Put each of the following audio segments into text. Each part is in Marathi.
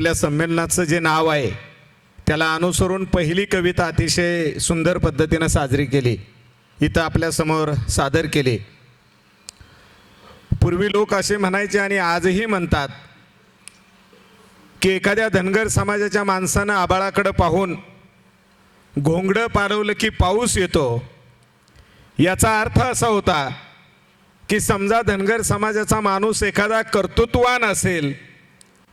आपल्या संमेलनाचं जे नाव आहे त्याला अनुसरून पहिली कविता अतिशय सुंदर पद्धतीनं साजरी केली. इथं आपल्यासमोर सादर केली. पूर्वी लोक असे म्हणायचे आणि आजही म्हणतात की एखाद्या धनगर समाजाच्या माणसानं आबाळाकडं पाहून घोंगडं पाडवलं की पाऊस येतो याचा अर्थ असा होता की समजा धनगर समाजाचा माणूस एखादा कर्तृत्वान असेल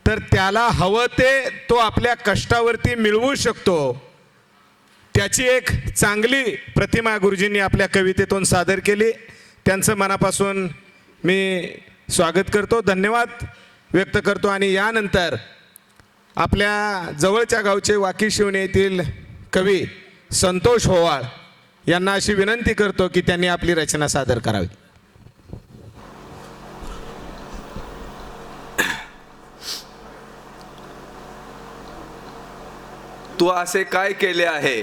तर त्याला हवं ते तो आपल्या कष्टावरती मिळवू शकतो. त्याची एक चांगली प्रतिमा गुरुजींनी आपल्या कवितेतून सादर केली. त्यांचं मनापासून मी स्वागत करतो धन्यवाद व्यक्त करतो आणि यानंतर आपल्या जवळच्या गावचे वाकी शिवणे येथील कवी संतोष होवाळ यांना अशी विनंती करतो की त्यांनी आपली रचना सादर करावी. तू असे काय केले आहे?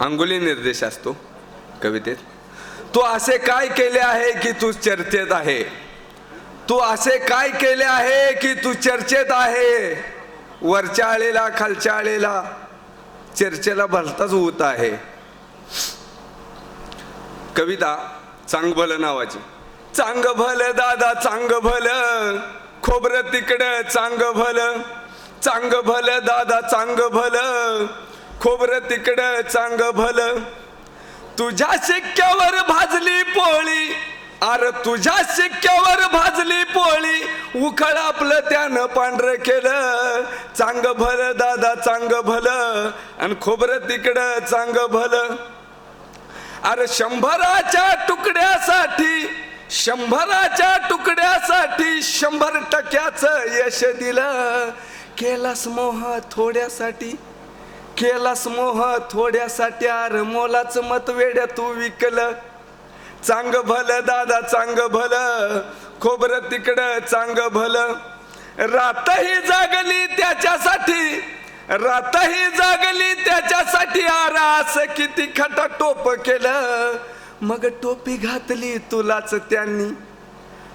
अंगुली निर्देश असतो कवितेत. तू असे काय केले आहे की तू चर्चेत आहे? तू असे काय केले आहे की तू चर्चेत आहे? वरच्या आळेला खालच्या आळेला चर्चेला भलताच होत आहे. कविता चांग भलं नावाची. चांग भलं दादा चांग भलं खोबरं तिकडं चांग भलं चांग भलं दादा चांग भलं खोबरं तिकडं चांग भलं. तुझ्या शिक्क्यावर भाजली पोळी अरे तुझ्या शिक्क्यावर भाजली पोळी उखळ आपलं त्यानं पांढरं केलं. चांग भलं दादा चांग भलं आणि खोबरं तिकडं चांग भलं. अरे शंभराच्या तुकड्यासाठी शंभराच्या तुकड्यासाठी शंभर टक्क्याचं यश दिलं. केलास मोह थोड्यासाठी केलास मोह थोड्यासाठी आर मोलाचं मत वेड्या तू विकलं. चांग भलं दादा चांग भलं खोबरं तिकडं चांग भलं. रातही जागली त्याच्यासाठी रातही जागली त्याच्यासाठी आरा असं किती खटा टोप केलं. मग टोपी घातली तुलाच त्यांनी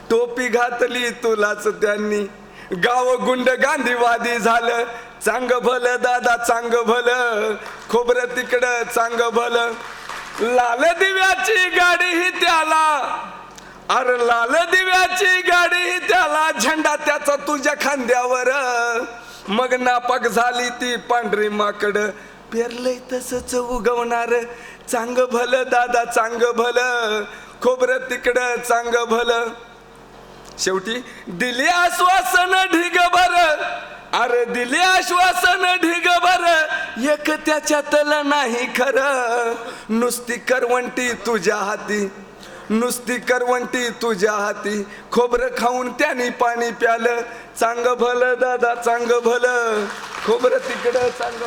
टोपी घातली तुलाच त्यांनी. गाव गुंड गांधीवादी झालं. चांग भलं दादा चांग भलं. खोबरं तिकडं चांग भलं. लाल दिव्याची गाडी ही त्याला. अरे लाल दिव्याची गाडी ही त्याला. झेंडा त्याचा तुझ्या खांद्यावर. मग नापाक झाली ती पांढरी माकड. पेरलंय तसंच उगवणार. चांग भलं दादा चांग भलं. खोबरं तिकडं चांग भलं. शेवटी दिली आश्वासन ढिग बर अरे दिली आश्वासन ढिग बर एक त्याच्यातलं नाही खरं. नुसती करवंटी तुझ्या हाती. नुसती करवंटी तुझ्या हाती. खोबरं खाऊन त्याने पाणी प्यालं. चांग भलं दादा चांग भलं खोबरं तिकडं चांग